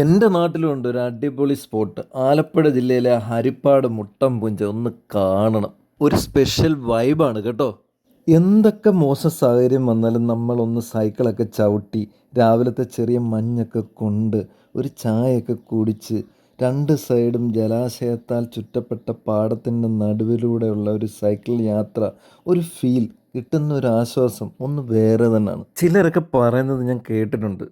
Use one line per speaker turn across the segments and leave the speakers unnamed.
എന്റെ നാട്ടിലുണ്ട് ഒരു അടിപൊളി സ്പോട്ട്. ആലപ്പുഴ ജില്ലയിലെ ഹരിപ്പാട് മുട്ടം പുഞ്ച ഒന്ന് കാണണം. ഒരു സ്പെഷ്യൽ വൈബാണ് കേട്ടോ. എന്തൊക്കെ മോശം സാഹചര്യം വന്നാലും നമ്മളൊന്ന് സൈക്കിളൊക്കെ ചവിട്ടി രാവിലത്തെ ചെറിയ മഞ്ഞൊക്കെ കൊണ്ട് ഒരു ചായയൊക്കെ കുടിച്ച് രണ്ട് സൈഡും ജലാശയത്താൽ ചുറ്റപ്പെട്ട പാടത്തിന്റെ നടുവിലൂടെയുള്ള ഒരു സൈക്കിൾ യാത്ര ഒരു ഫീൽ കിട്ടുന്ന ഒരു ആശ്വാസം ഒന്ന് വേറെ തന്നെയാണ്. ചിലരൊക്കെ പറയുന്നത് ഞാൻ കേട്ടിട്ടുണ്ട്.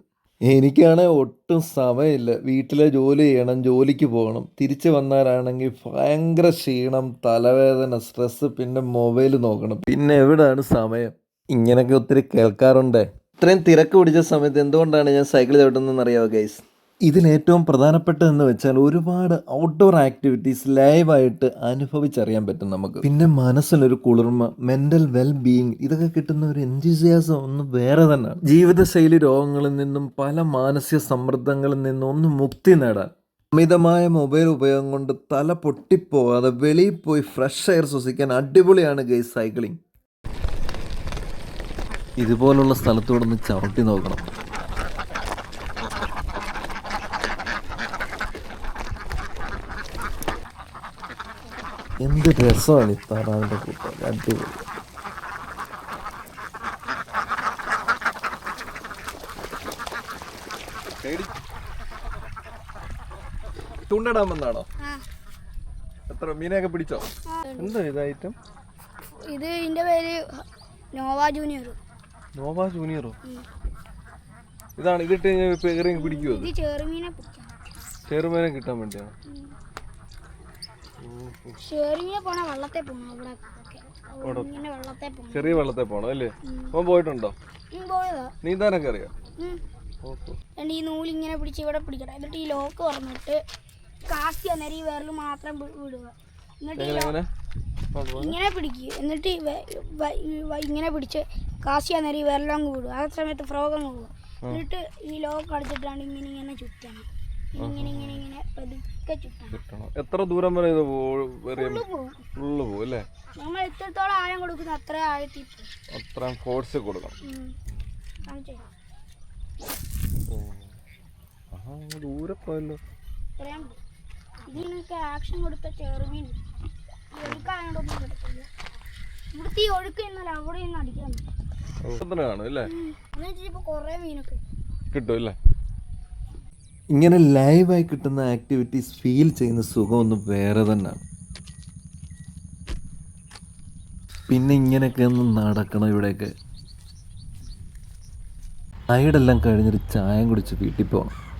എനിക്കാണെ ഒട്ടും സമയമില്ല. വീട്ടിലെ ജോലി ചെയ്യണം ജോലിക്ക് പോകണം. തിരിച്ച് വന്നാലാണെങ്കിൽ ഭയങ്കര ക്ഷീണം തലവേദന സ്ട്രെസ്സ് പിന്നെ മൊബൈൽ നോക്കണം. പിന്നെ എവിടാണ് സമയം? ഇങ്ങനെയൊക്കെ ഒത്തിരി കേൾക്കാറുണ്ട്. ഇത്രയും തിരക്ക് പിടിച്ച സമയത്ത് എന്തുകൊണ്ടാണ് ഞാൻ സൈക്കിൾ ചവിട്ടുന്നതെന്ന് അറിയാമോ ഗൈസ് ഇതിലേറ്റവും പ്രധാനപ്പെട്ടതെന്ന് വെച്ചാൽ ഒരുപാട് ഔട്ട്ഡോർ ആക്ടിവിറ്റീസ് ലൈവായിട്ട് അനുഭവിച്ചറിയാൻ പറ്റും നമുക്ക്. പിന്നെ മനസ്സിലൊരു കുളിർമ മെന്റൽ വെൽ ബീയിങ് ഇതൊക്കെ കിട്ടുന്ന ഒരു എൻജിസിയാസം ഒന്ന് വേറെ തന്നെയാണ്. ജീവിതശൈലി രോഗങ്ങളിൽ നിന്നും പല മാനസിക സമ്മർദ്ദങ്ങളിൽ നിന്നും ഒന്ന് മുക്തി നേടാൻ. അമിതമായ മൊബൈൽ ഉപയോഗം കൊണ്ട് തല പൊട്ടിപ്പോകാതെ വെളിയിൽ പോയി ഫ്രഷ് എയർ ശ്വസിക്കാൻ അടിപൊളിയാണ് ഗൈസ് സൈക്ലിംഗ് ഇതുപോലുള്ള സ്ഥലത്തൂടെ ഒന്ന് ചവിട്ടി നോക്കണം. എന്ത് രസമാണ് ഈ താറാവിന്റെ കൂട്ടം. അടിപൊളി. ചൂണ്ടടാൻ വന്നാണോ? എത്ര മീനൊക്കെ പിടിച്ചോ? എന്താ ഇത് ഐറ്റം
ഇത് ഇതിന്റെ പേര് നോവ ജൂനിയർ.
നോവ ജൂനിയറോ? ഇതാണ് ഇതിട്ട് കയറി പിടിക്കുമോ
ഇത്? ചെറുമീനെ
കിട്ടാൻ വേണ്ടിയാണ്?
പോണ വെള്ളത്തെ പോണം ഇവിടെ ഇങ്ങനെ വെള്ളത്തെ പോണം
ചെറിയ വെള്ളത്തെ പോണം അല്ലേ? അവൻ പോയിട്ടുണ്ടോ?
ഉം, പോയതാ.
നീന്താനൊക്കെ അറിയാം?
ഉം.
ഓഹോ
എന്നിട്ട് ഈ നൂൽ ഇങ്ങനെ പിടിച്ച് ഇവിടെ പിടിക്കണം. എന്നിട്ട് ഈ ലോക്ക് തുറന്നിട്ട് കാസ്റ്റ് അന്നേരം ഈ വിരൽ മാത്രം വി- വിടുക. എന്നിട്ട് ഈ
എങ്ങനെ
ലോ-
എങ്ങനെ?
ഇങ്ങനെ പിടിക്കുക എന്നിട്ട് ഈ വെ- വ- ഈ വ- ഇങ്ങനെ പിടിച്ച് കാശി അന്നേരം ഈ വിരലങ്ങ് വിടുക. ആ സമയത്ത് ഫ്രോഗ് അങ്ങ് പോകും എന്നിട്ട് ഈ ലോക്ക് അടിച്ചിട്ടാണ് ഇങ്ങനെ ഇങ്ങനെ ചുറ്റണം. ഇങ്ങനെ ഇങ്ങനെ
കിട്ടണം. എത്ര ദൂരം വരെ ഇത് ഉള്ളു പോകും അല്ലേ?
നമ്മൾ എത്രത്തോളം ആഴം കൊടുക്കുന്നു അത്ര ആഴത്തിൽ
അത്രയും ഫോഴ്സ് കൊടുക്കണം. ദൂരെ പോയല്ലോ.
ഇതിനൊക്കെ ആക്ഷൻ കൊടുത്ത ചെറുമീൻ. കിടക്കില്ല ഇവിടുത്തെ ഈ ഒഴുക്ക് എന്നാൽ അവിടെ നിന്ന് അടിക്കാൻ
കാണും അല്ലേ?
കുറേ മീനൊക്കെ
കിട്ടും അല്ലേ? ഇങ്ങനെ ലൈവായി കിട്ടുന്ന ആക്ടിവിറ്റീസ് ഫീൽ ചെയ്യുന്ന സുഖമൊന്നും വേറെ തന്നെയാണ്. പിന്നെ ഇങ്ങനെയൊക്കെ ഒന്ന് നടക്കണം ഇവിടെയൊക്കെ. ആയിടെല്ലാം കഴിഞ്ഞൊരു ചായം കുടിച്ച് വീട്ടിൽ പോകണം